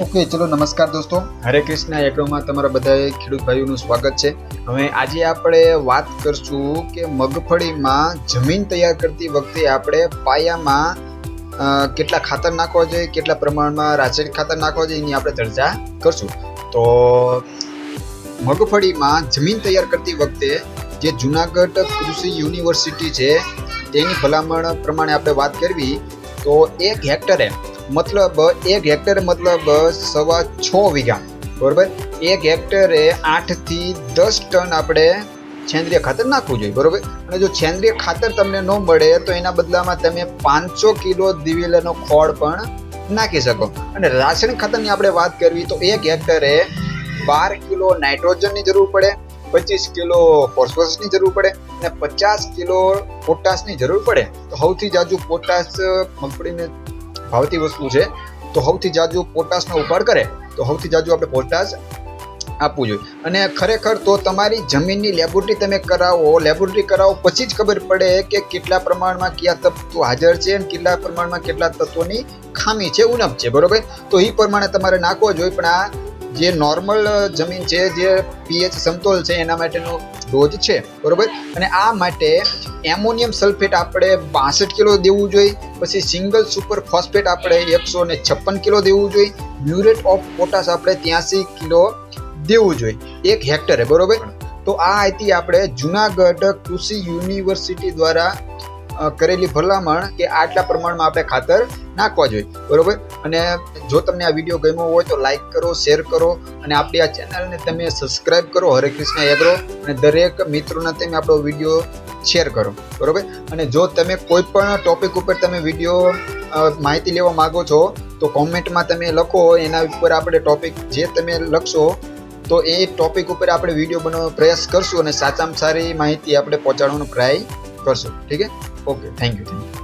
Okay, ચલો, નમસ્કાર દોસ્તો. હરે કૃષ્ણ એગ્રોમાં તમારા બધા ખેડૂત ભાઈઓનું સ્વાગત છે. હવે આજે આપણે વાત કરશું કે મગફળીમાં જમીન તૈયાર કરતી વખતે આપણે પાયામાં કેટલા ખાતર નાખવા જોઈએ, કેટલા પ્રમાણમાં રાસાયણિક ખાતર નાખવા જોઈએ એની આપણે ચર્ચા કરશું. તો મગફળીમાં જમીન તૈયાર કરતી વખતે જે જુનાગઢ કૃષિ યુનિવર્સિટી છે, તેની ભલામણ પ્રમાણે આપણે વાત કરવી. તો એક હેક્ટરે મતલબ એક હેક્ટર મતલબ સવા છ વીઘા, બરોબર? એક હેક્ટરે આઠથી દસ ટન આપણે સેન્દ્રિય ખાતર નાખવું જોઈએ, બરોબર? અને જો સેન્દ્રિય ખાતર તમને ન મળે, તો એના બદલામાં તમે પાંચસો કિલો દિવેલાનો ખોળ પણ નાખી શકો. અને રાસાયણિક ખાતરની આપણે વાત કરવી, તો એક હેક્ટરે બાર કિલો નાઇટ્રોજનની જરૂર પડે, પચીસ કિલો ફોસ્ફરસની જરૂર પડે, અને પચાસ કિલો પોટાશની જરૂર પડે. તો સૌથી જાજુ પોટાશ મગફળીને ભાવતી વસ્તુ છે, તો સૌથી જાજુ પોટાશનો ઉપાડ કરે, તો સૌથી જાજુ આપણે પોટાશ આપવું જોઈએ. અને ખરેખર તો તમારી જમીનની લેબોરેટરી તમે કરાવો લેબોરેટરી કરાવો, પછી જ ખબર પડે કે કેટલા પ્રમાણમાં કયા તત્વો હાજર છે અને કેટલા પ્રમાણમાં કેટલા તત્વોની ખામી છે, ઉણપ છે, બરોબર? તો એ પ્રમાણે તમારે નાખવો જોઈએ, પણ આ જે નોર્મલ જમીન છે, જે પીએચ સમતોલ છે, એના માટેનો ડોઝ છે, બરોબર? અને આ માટે એમોનિયમ સલ્ફેટ આપણે બાસઠ કિલો દેવું જોઈએ, પછી સિંગલ સુપર ફોસ્ફેટ આપણે એકસો ને છપ્પન કિલો દેવું જોઈએ મ્યુરેટ ઓફ પોટાશ આપણે ત્યાંસી કિલો દેવું જોઈએ, એક હેક્ટરે, બરોબર? તો આ હતી આપણે જુનાગઢ કૃષિ યુનિવર્સિટી દ્વારા કરેલી ભલામણ કે આટલા પ્રમાણમાં આપણે ખાતર નાખવા જોઈએ. બરોબર? અને જો તમને આ વીડિયો ગમ્યો હોય તો લાઈક કરો, શેર કરો અને આપણી આ ચેનલને તમે સબસ્ક્રાઇબ કરો. હરે કૃષ્ણ એગ્રો અને દરેક મિત્રોને તમે આપણો વીડિયો શેર કરો. બરોબર? અને જો તમે કોઈ પણ ટોપિક ઉપર તમે વીડિયો માહિતી લેવા માગો છો, તો કોમેન્ટમાં તમે લખો. એના ઉપર આપણે ટોપિક જે તમે લખશો, તો એ ટોપિક ઉપર આપણે વીડિયો બનાવવાનો પ્રયાસ કરશું અને સાચામાં સારી માહિતી આપણે પહોંચાડવાનો ટ્રાય કરશું. ઠીક છે? okay thank you